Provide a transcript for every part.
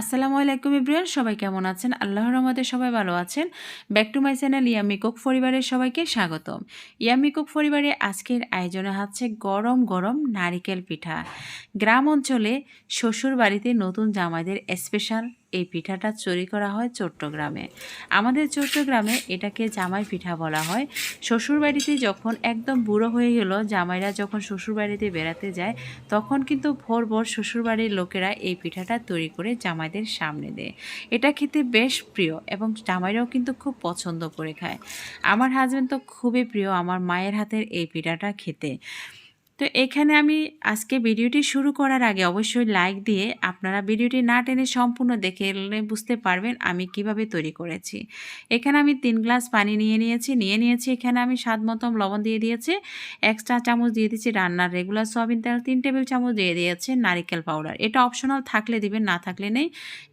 আসসালামু আলাইকুম ইব্রিয়ান সবাই কেমন আছেন? আল্লাহ রহমতে সবাই ভালো আছেন। Back to my channel yummy cook পরিবারের সবাইকে স্বাগতম। ইয়ামি কুক পরিবারে আজকের আয়োজনে হচ্ছে গরম গরম নারিকেল পিঠা। গ্রাম অঞ্চলে শ্বশুর বাড়িতে নতুন জামাইদের স্পেশাল এই পিঠাটা চুরি করা হয় চট্টগ্রামে। আমাদের চট্টগ্রামে এটাকে জামাই পিঠা বলা হয়। শ্বশুরবাড়িতে যখন একদম বুড়ো হয়ে গেল, জামাইরা যখন শ্বশুরবাড়িতে বেড়াতে যায়, তখন কিন্তু ভোর ভোর শ্বশুরবাড়ির লোকেরা এই পিঠাটা তৈরি করে জামাইদের সামনে দেয়। এটা খেতে বেশ প্রিয় এবং জামাইরাও কিন্তু খুব পছন্দ করে খায়। আমার হাজব্যান্ড তো খুবই প্রিয়, আমার মায়ের হাতের এই পিঠাটা খেতে। তো এখানে আমি আজকে ভিডিওটি শুরু করার আগে অবশ্যই লাইক দিয়ে আপনারা ভিডিওটি না টেনে সম্পূর্ণ দেখে এলে বুঝতে পারবেন আমি কীভাবে তৈরি করেছি। এখানে আমি তিন গ্লাস পানি নিয়ে নিয়েছি নিয়ে নিয়েছি, এখানে আমি স্বাদ মতন লবণ দিয়ে দিয়েছি এক্সট্রা চামচ দিয়ে দিয়েছি রান্নার রেগুলার সয়াবিন তেল, তিন টেবিল চামচ দিয়ে দিয়েছে নারিকেল পাউডার এটা অপশনাল থাকলে দিবেন, না থাকলে নেই।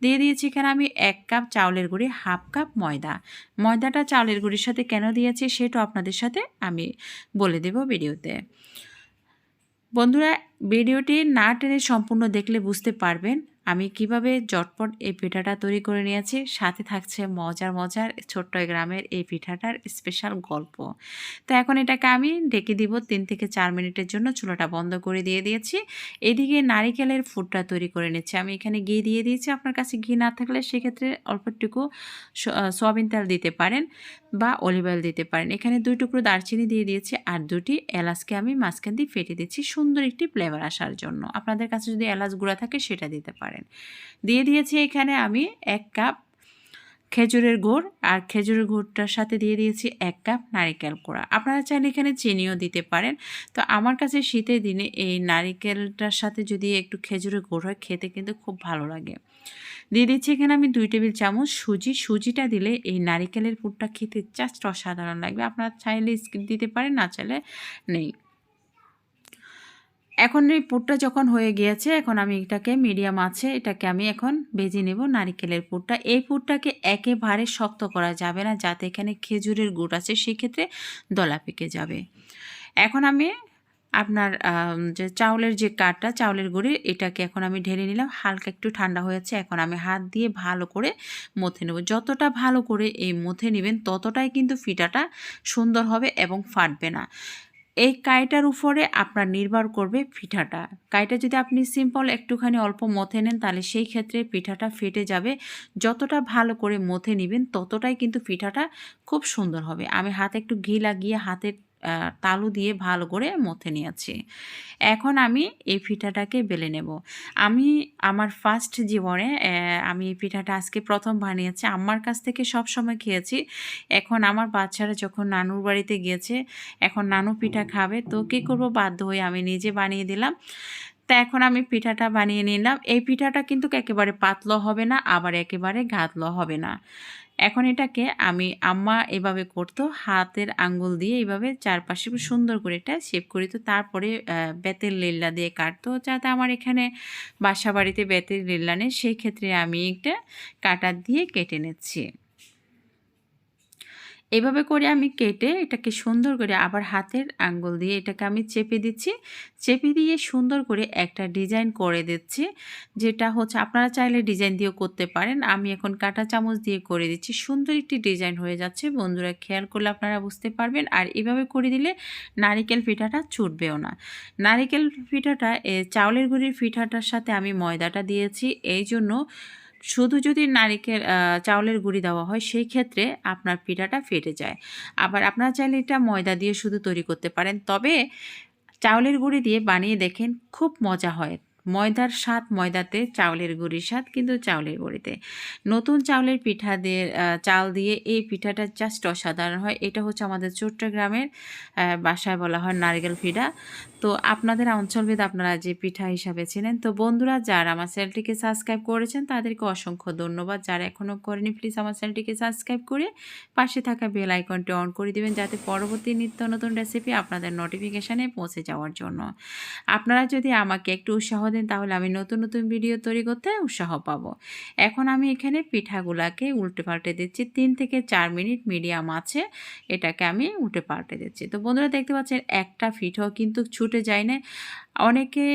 দিয়ে দিয়েছি এখানে আমি এক কাপ চাউলের গুঁড়ি হাফ কাপ ময়দা। ময়দাটা চাউলের গুঁড়ির সাথে কেন দিয়েছি সেটা আপনাদের সাথে আমি বলে দেব ভিডিওতে। বন্ধুরা ভিডিওটি না টেনে সম্পূর্ণ দেখলে বুঝতে পারবেন। আমি কীভাবে জটপট এই পিঠাটা তৈরি করে নিয়েছি? সাথে থাকছে মজার মজার ছোট্ট গ্রামের এই পিঠাটার স্পেশাল গল্প। তো এখন এটাকে আমি ডেকে দিব তিন থেকে চার মিনিটের জন্য। চুলাটা বন্ধ করে দিয়ে দিয়েছি। এদিকে নারিকেলের ফুডটা তৈরি করে নিচ্ছি। আমি এখানে ঘি দিয়ে দিয়েছি। আপনার কাছে ঘি না থাকলে সেক্ষেত্রে অল্পটুকু সয়াবিন তেল দিতে পারেন বা অলিভ অয়েল দিতে পারেন। এখানে দুই টুকরো দারচিনি দিয়ে দিয়েছি আর দুটি এলাচকে আমি মাঝখান দিয়ে ফেটে দিচ্ছি সুন্দর একটি ফ্লেভার আসার জন্য। আপনাদের কাছে যদি এলাচ গুঁড়া থাকে সেটা দিতে পারেন। দিয়ে দিয়েছি এখানে আমি এক কাপ খেজুরের গুড়, আর খেজুরের গুড়টার সাথে দিয়ে দিয়েছি এক কাপ নারিকেল কোড়া। আপনারা চাইলে এখানে চিনিও দিতে পারেন। তো আমার কাছে শীতের দিনে এই নারিকেলটার সাথে যদি একটু খেজুরের গুড় হয়, খেতে কিন্তু খুব ভালো লাগে। দিয়ে দিচ্ছি এখানে আমি দুই টেবিল চামচ সুজি। সুজিটা দিলে এই নারিকেলের পুরটা খেতে জাস্ট অসাধারণ লাগবে। আপনারা চাইলে স্কিপ দিতে পারেন, না চাইলে নেই। এখন এই পুরটা যখন হয়ে গিয়েছে, এখন আমি এটাকে মিডিয়াম আছে, এটাকে আমি এখন ভেজে নেব নারিকেলের পুরটা। এই পুরটাকে একেবারে শক্ত করা যাবে না, যাতে এখানে খেজুরের গুড় আছে, সেক্ষেত্রে দলা পেকে যাবে। এখন আমি আপনার যে চাউলের যে কাঠটা, চাউলের গুঁড়ি, এটাকে এখন আমি ঢেলে নিলাম। হালকা একটু ঠান্ডা হয়েছে এখন আমি হাত দিয়ে ভালো করে মথে নেব। যতটা ভালো করে এই মথে নেবেন, ততটাই কিন্তু ফিটাটা সুন্দর হবে এবং ফাটবে না। এই কাইটার উপরে আপনার নির্ভর করবে পিঠাটা। কাইটা যদি আপনি সিম্পল একটুখানি অল্প মথে নেন, তাহলে সেই ক্ষেত্রে পিঠাটা ফেটে যাবে। যতটা ভালো করে মথে নেবেন, ততটাই কিন্তু পিঠাটা খুব সুন্দর হবে। আমি হাতে একটু ঘি লাগিয়ে হাতের তালু দিয়ে ভালো করে মথে নিয়েছি। এখন আমি এই পিঠাটাকে বেলে নেব। আমি আমার ফার্স্ট জীবনে আমি এই পিঠাটা আজকে প্রথম বানিয়েছি। আমার কাছ থেকে সব সময় খেয়েছি। এখন আমার বাচ্চারা যখন নানুর বাড়িতে গিয়েছে এখন নানু পিঠা খাবে। তো কী করব? বাধ্য হয়ে আমি নিজে বানিয়ে দিলাম। তা এখন আমি পিঠাটা বানিয়ে নিলাম। এই পিঠাটা কিন্তু একেবারে পাতলো হবে না, আবার একেবারে ঘাতলো হবে না। এখন এটাকে আমি আম্মা এভাবে করতো, হাতের আঙ্গুল দিয়ে এইভাবে চারপাশে সুন্দর করে এটা শেপ করি তো তারপরে বেতের লিল্লা দিয়ে কাটতো যাতে আমার এখানে বাসা বাড়িতে বেতের লিল্লা নেই। সেই ক্ষেত্রে আমি একটা কাটার দিয়ে কেটে নিচ্ছি। এভাবে করে আমি কেটে এটাকে সুন্দর করে আবার হাতের আঙ্গুল দিয়ে এটাকে আমি চেপে দিচ্ছি। চেপে দিয়ে সুন্দর করে একটা ডিজাইন করে দিচ্ছি, যেটা হচ্ছে আপনারা চাইলে ডিজাইন দিয়েও করতে পারেন। আমি এখন কাটা চামচ দিয়ে করে দিচ্ছি। সুন্দর একটি ডিজাইন হয়ে যাচ্ছে। বন্ধুরা, খেয়াল করলে আপনারা বুঝতে পারবেন। আর এভাবে করে দিলে নারিকেল পিঠাটা ছুটবেও না। নারিকেল পিঠাটা চাউলের গুঁড়ির পিঠাটার সাথে আমি ময়দাটা দিয়েছি। এই জন্য শুধু যদি নারিকেল চাউলের গুঁড়ি দেওয়া হয়, সেই ক্ষেত্রে আপনার পিঠাটা ফেটে যায়। আবার আপনারা চাইলে এটা ময়দা দিয়ে শুধু তৈরি করতে পারেন। তবে চাউলের গুঁড়ি দিয়ে বানিয়ে দেখেন, খুব মজা হয়। ময়দার স্বাদ ময়দাতে, চাউলের গুঁড়ির স্বাদ কিন্তু চাউলের গুঁড়িতে। নতুন চাউলের পিঠা দিয়ে চাল দিয়ে এই পিঠাটা জাস্ট অসাধারণ হয়। এটা হচ্ছে আমাদের চট্টগ্রামের বাসায় বলা হয় নারকেল পিঠা। তো আপনাদের অঞ্চলভেদ আপনারা যে পিঠা হিসাবে ছিলেন তো বন্ধুরা, যারা আমার চ্যানেলটিকে সাবস্ক্রাইব করেছেন, তাদেরকে অসংখ্য ধন্যবাদ। যারা এখনও করেনি প্লিজ আমার চ্যানেলটিকে সাবস্ক্রাইব করে পাশে থাকা বেল আইকনটি অন করে দেবেন, যাতে পরবর্তী নিত্য নতুন রেসিপি আপনাদের নোটিফিকেশানে পৌঁছে যাওয়ার জন্য। আপনারা যদি আমাকে একটু উৎসাহ দেন, তাহলে আমি নতুন নতুন ভিডিও তৈরি করতে উৎসাহ পাবো। এখন আমি এখানে পিঠাগুলাকে উল্টে পাল্টে দিচ্ছি। তিন থেকে চার মিনিট মিডিয়াম আছে, এটাকে আমি উল্টে পাল্টে দিচ্ছি। তো বন্ধুরা, দেখতে পাচ্ছেন, একটা পিঠাও কিন্তু ছুটে যায় না। অনেকে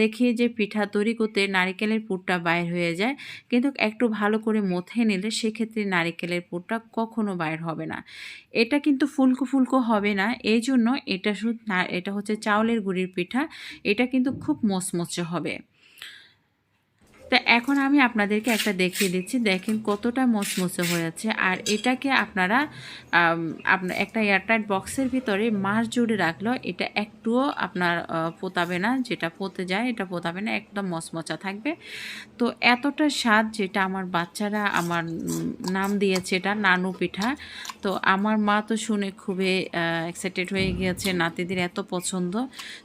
দেখি যে পিঠা তৈরি করতে নারিকেলের পুরটা বাইর হয়ে যায়, কিন্তু একটু ভালো করে মথে নিলে সেক্ষেত্রে নারিকেলের পুরটা কখনো বাইর হবে না। এটা কিন্তু ফুলকো ফুলকো হবে না এই জন্য এটা শুধু এটা হচ্ছে চাউলের গুড়ির পিঠা, এটা কিন্তু খুব মচমচে হবে। তা এখন আমি আপনাদেরকে একটা দেখিয়ে দিচ্ছি। দেখেন কতটা মচমচে হয়েছে। আর এটাকে আপনারা আপনার একটা এয়ারটাইট বক্সের ভিতরে মাস জুড়ে রাখল। এটা একটুও আপনার পোতাবে না। যেটা পোতে যায়, এটা পোতাবে না। একদম মচমচা থাকবে। তো এতটা স্বাদ যেটা আমার বাচ্চারা, আমার নাম দিয়েছে এটা, নানু পিঠা। তো আমার মা তো শুনে খুবই এক্সাইটেড হয়ে গিয়েছে, নাতিদের এত পছন্দ।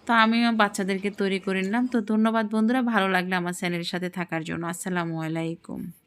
তো আমিও বাচ্চাদেরকে তৈরি করে নিলাম। তো ধন্যবাদ বন্ধুরা, ভালো লাগলে আমার চ্যানেলের সাথে থাকার জন্য আসসালামু আলাইকুম